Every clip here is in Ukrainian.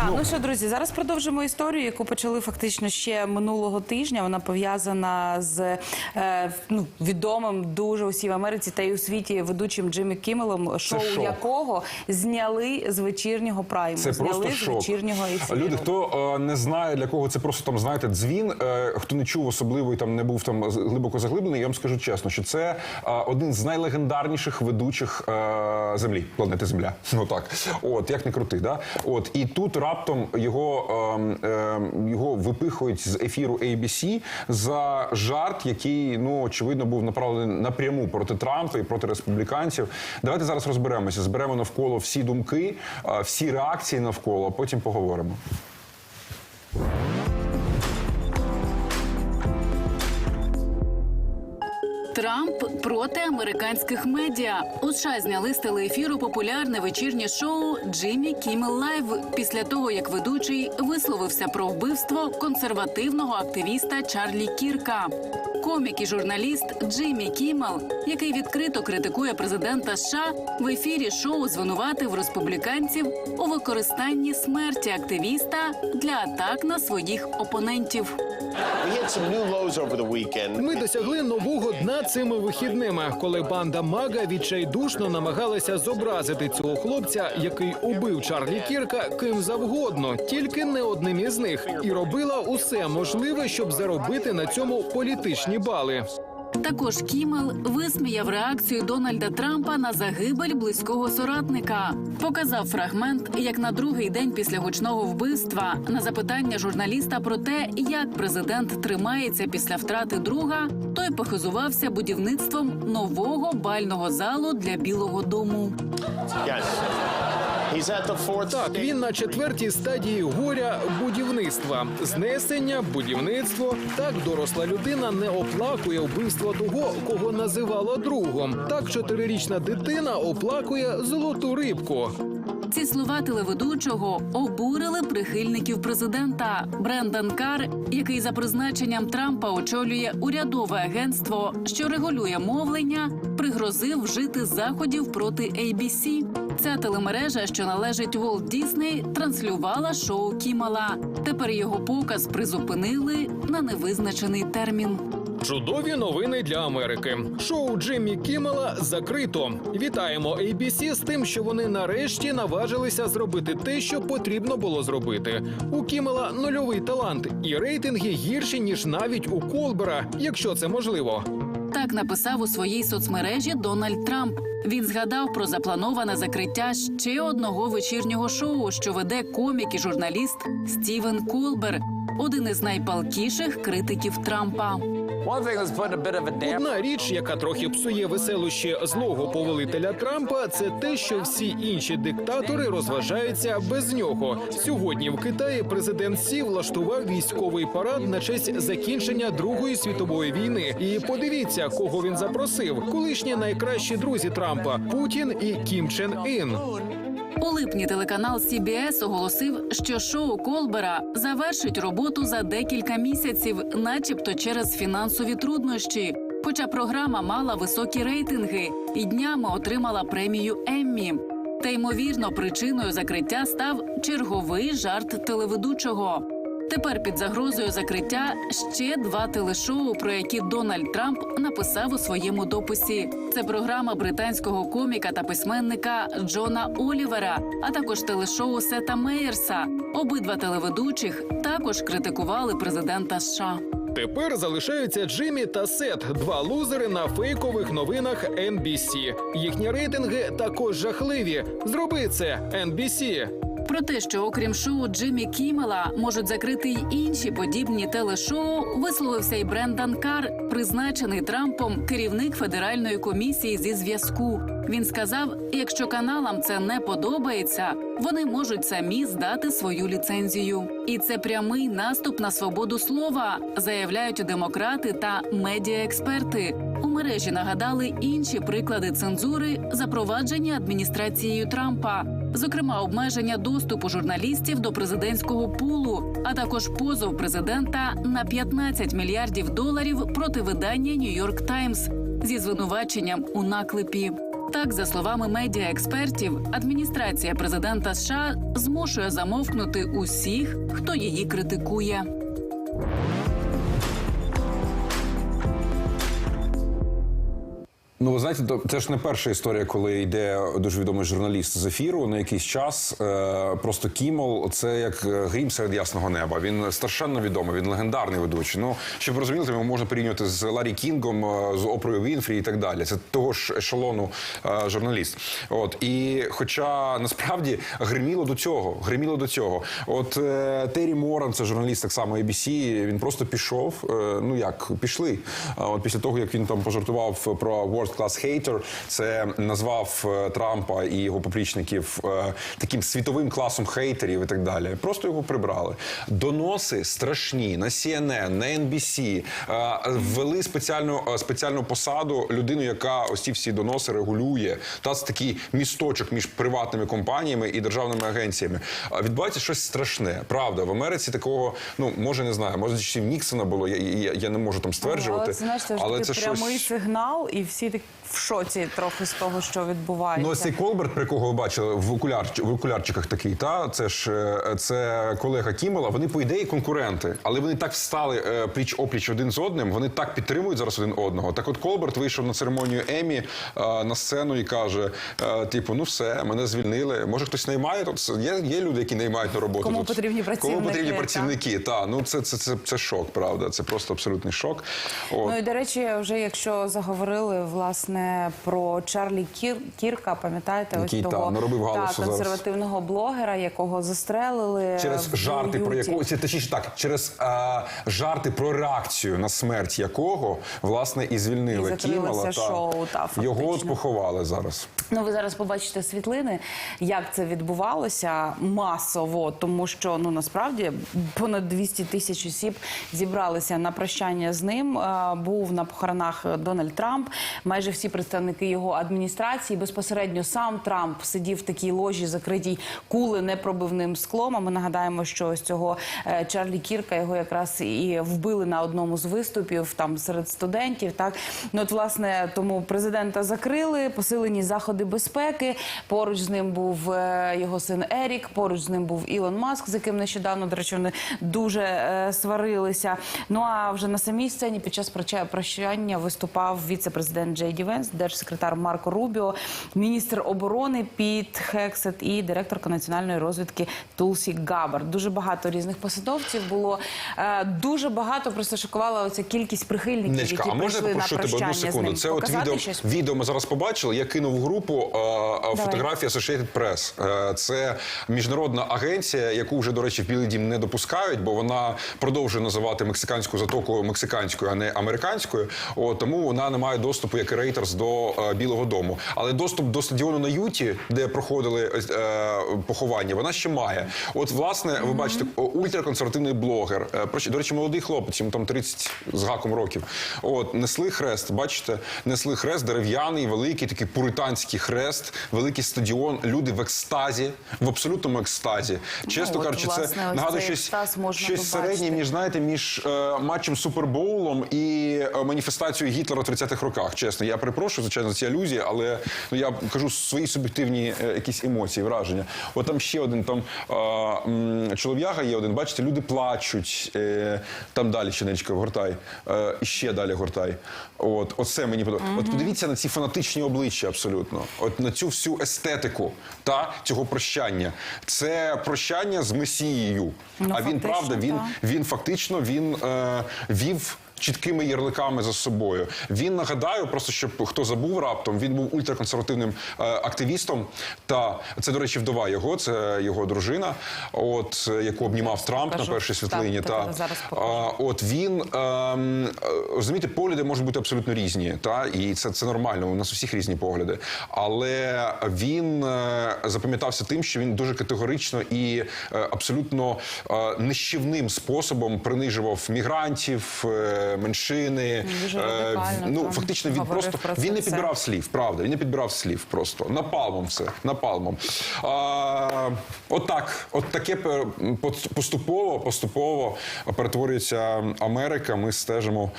Так, ну що, друзі, зараз продовжимо історію, яку почали фактично ще минулого тижня. Вона пов'язана з е, ну, відомим дуже усі в Америці та й у світі ведучим Джиммі Кіммелом, шоу, шок. якого зняли з вечірнього прайму. Це зняли просто з шок. вечірнього ефіру. Люди, хто е, не знає для кого це просто там знаєте дзвін, е, хто не чув особливо і там не був там глибоко заглиблений, я вам скажу чесно, що це е, один з найлегендарніших ведучих е, землі, планети Земля. Ну так, от як не крути, да? От і тут раптом його, е, е, його випихують з ефіру ABC за жарт, який ну очевидно був направлений напряму проти Трампа і проти республіканців. Давайте зараз розберемося, зберемо навколо всі думки, е, всі реакції навколо, а потім поговоримо. Трамп проти американських медіа. У США зняли з телеефіру популярне вечірнє шоу Джиммі Кіммел Лайв після того, як ведучий висловився про вбивство консервативного активіста Чарлі Кірка. Комік і журналіст Джиммі Кіммел, який відкрито критикує президента США, в ефірі шоу звинуватив республіканців у використанні смерті активіста для атак на своїх опонентів. Ми досягли нового дна цими вихідними, коли банда Мага відчайдушно намагалася зобразити цього хлопця, який убив Чарлі Кірка ким завгодно, тільки не одним із них, і робила усе можливе, щоб заробити на цьому політичні бали. Також Кімел висміяв реакцію Дональда Трампа на загибель близького соратника. Показав фрагмент, як на другий день після гучного вбивства на запитання журналіста про те, як президент тримається після втрати друга, той похизувався будівництвом нового бального залу для Білого Дому. Yes. He's at Так, він на четвертій стадії горя будівництва, знесення, будівництво. Так доросла людина не оплакує вбивство того, кого називала другом. Так чотирирічна дитина оплакує золоту рибку. Ці слова телеведучого обурили прихильників президента. Брендан Кар, який за призначенням Трампа очолює урядове агентство, що регулює мовлення, пригрозив вжити заходів проти ABC. Ця телемережа, що належить Walt Disney, транслювала шоу Кімала. Тепер його показ призупинили на невизначений термін. Чудові новини для Америки. Шоу Джиммі Кіммела закрито. Вітаємо ABC з тим, що вони нарешті наважилися зробити те, що потрібно було зробити. У Кіммела нульовий талант, і рейтинги гірші ніж навіть у Колбера, якщо це можливо. Так написав у своїй соцмережі Дональд Трамп. Він згадав про заплановане закриття ще одного вечірнього шоу, що веде комік і журналіст Стівен Колбер, один із найпалкіших критиків Трампа. Одна річ, яка трохи псує веселощі злого повелителя Трампа, це те, що всі інші диктатори розважаються без нього. Сьогодні в Китаї президент Сі влаштував військовий парад на честь закінчення Другої світової війни. І подивіться, кого він запросив: колишні найкращі друзі Трампа Путін і Кім Чен Ін. У липні телеканал CBS оголосив, що шоу Колбера завершить роботу за декілька місяців, начебто через фінансові труднощі. Хоча програма мала високі рейтинги і днями отримала премію Еммі. Та ймовірно, причиною закриття став черговий жарт телеведучого. Тепер під загрозою закриття ще два телешоу, про які Дональд Трамп написав у своєму дописі. Це програма британського коміка та письменника Джона Олівера, а також телешоу Сета Мейерса. Обидва телеведучих також критикували президента США. Тепер залишаються Джиммі та Сет, два лузери на фейкових новинах NBC. Їхні рейтинги також жахливі. Зроби це NBC. Про те, що окрім шоу Джиммі Кімела можуть закрити й інші подібні телешоу, висловився й Брендан Кар, призначений Трампом керівник федеральної комісії зі зв'язку. Він сказав: якщо каналам це не подобається, вони можуть самі здати свою ліцензію. І це прямий наступ на свободу слова, заявляють демократи та медіаексперти. У мережі нагадали інші приклади цензури, запроваджені адміністрацією Трампа, зокрема обмеження доступу журналістів до президентського пулу, а також позов президента на 15 мільярдів доларів проти видання Нью-Йорк Таймс зі звинуваченням у наклепі. Так, за словами медіаекспертів, адміністрація президента США змушує замовкнути усіх, хто її критикує. Ну, ви знаєте, це ж не перша історія, коли йде дуже відомий журналіст з ефіру на якийсь час. Е, просто Кімол це як е, грім серед ясного неба. Він страшенно відомий, він легендарний ведучий. Ну, щоб ви розуміли, його можна порівнювати з Ларі Кінгом, е, з Опрою Вінфрі і так далі. Це того ж ешелону журналіст. От і хоча насправді гриміло до цього, гриміло до цього. От Террі Моран, це журналіст так само ABC, він просто пішов. Ну як пішли? От після того, як він там пожартував про World Class Hater, це назвав е, Трампа і його поплічників е, таким світовим класом хейтерів і так далі. Просто його прибрали. Доноси страшні на CNN, на NBC. е, Ввели спеціальну спеціальну посаду людину, яка ось ці всі доноси регулює. Та це такий місточок між приватними компаніями і державними агенціями. Відбувається щось страшне. Правда, в Америці такого ну може не знаю. Може часів Ніксона було. Я, я, я не можу там стверджувати. Але це знаєш, це ж але це прямий щось... сигнал, і всі в шоці трохи з того, що відбувається. Ну, ось цей Колберт, про якого ви бачили в окуляр в окулярчиках такий, та це ж е, це колега Кімела. Вони по ідеї конкуренти, але вони так встали е, пліч опліч один з одним. Вони так підтримують зараз один одного. Так, от Колберт вийшов на церемонію Емі е, на сцену і каже: е, типу, ну все, мене звільнили. Може, хтось наймає тут. Є, є люди, які наймають на роботу. Кому тут. потрібні Кому працівники, потрібні та. працівники? Та ну це, це, це, це шок, правда. Це просто абсолютний шок. От. Ну і до речі, вже якщо заговорили власне про Чарлі Кір... Кірка, пам'ятаєте, ось та, того галасу та, зараз. консервативного блогера, якого застрелили Через жарти про Нью-Йорку. точніше так, через е, жарти про реакцію на смерть якого власне і звільнили І закрили Кімела. шоу, та, його от поховали зараз. Ну, ви зараз побачите світлини, як це відбувалося масово, тому що ну насправді понад 200 тисяч осіб зібралися на прощання з ним. Був на похоронах Дональд Трамп. Майже всі представники його адміністрації. Безпосередньо сам Трамп сидів в такій ложі, закритій кули непробивним склом. А ми нагадаємо, що ось цього е, Чарлі Кірка його якраз і вбили на одному з виступів там серед студентів. Так ну от власне тому президента закрили, посилені заходи безпеки. Поруч з ним був е, його син Ерік. Поруч з ним був Ілон Маск, з яким нещодавно до речі, вони дуже е, сварилися. Ну а вже на самій сцені під час прощання виступав віце-президент Джей Ді Венс, держсекретар Марко Рубіо, міністр оборони Піт Хексет і директорка національної розвідки Тулсі Габар. Дуже багато різних посадовців було. Е, Дуже багато просто шокувала оця кількість прихильників, Нечка, які а можна попрошу тебе одну секунду? Це от відео, щось? відео ми зараз побачили. Я кинув в групу е, е, фотографії Associated Press. Е, Це міжнародна агенція, яку вже, до речі, в Білий Дім не допускають, бо вона продовжує називати мексиканську затоку мексиканською, а не американською. От, тому вона не має доступу як Reuters до е, Білого Дому. Але доступ до стадіону на Юті, де проходили е, поховання, вона ще має. От, власне, ви бачите, ультраконсервативний блогер. е, До речі, молодий хлопець, йому там 30 з гаком років. От, несли хрест, бачите, несли хрест, дерев'яний, великий, такий пуританський хрест, великий стадіон, люди в екстазі, в абсолютному екстазі. Чесно от, кажучи, це нагадує щось, щось середнє між, знаєте, між е, матчем Супербоулом і е, маніфестацією Гітлера в 30-х роках. Чесно, я перепрошую, звичайно, ці алюзії, але ну, я кажу свої суб'єктивні е, якісь емоції, враження. От там ще один там чолов'яга є один, бачите, люди плачуть. Е, там далі ще нечка гортай. Е, ще далі гортай. От, оце мені подобається. От подивіться на ці фанатичні обличчя абсолютно. От на цю всю естетику та цього прощання. Це прощання з Месією. Ну, а він фактично, правда, він, він фактично він е, вів. Чіткими ярликами за собою. Він нагадаю, просто щоб хто забув раптом, він був ультраконсервативним е, активістом. Та це, до речі, вдова його, це його дружина, от яку обнімав Трамп покажу. на першій світлині. Так, та зараз. А, от він ем, е, розумієте, погляди можуть бути абсолютно різні, та і це, це нормально. У нас у всіх різні погляди. Але він е, запам'ятався тим, що він дуже категорично і е, абсолютно е, нищівним способом принижував мігрантів, е, меншини. Е, ну фактично він просто він не підбирав слів, правда. Він не підбирав слів просто напалмом все, напалмом. А, от так, от таке поступово, поступово перетворюється Америка. Ми стежимо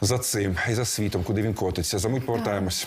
за цим і за світом, куди він котиться. За мить повертаємось.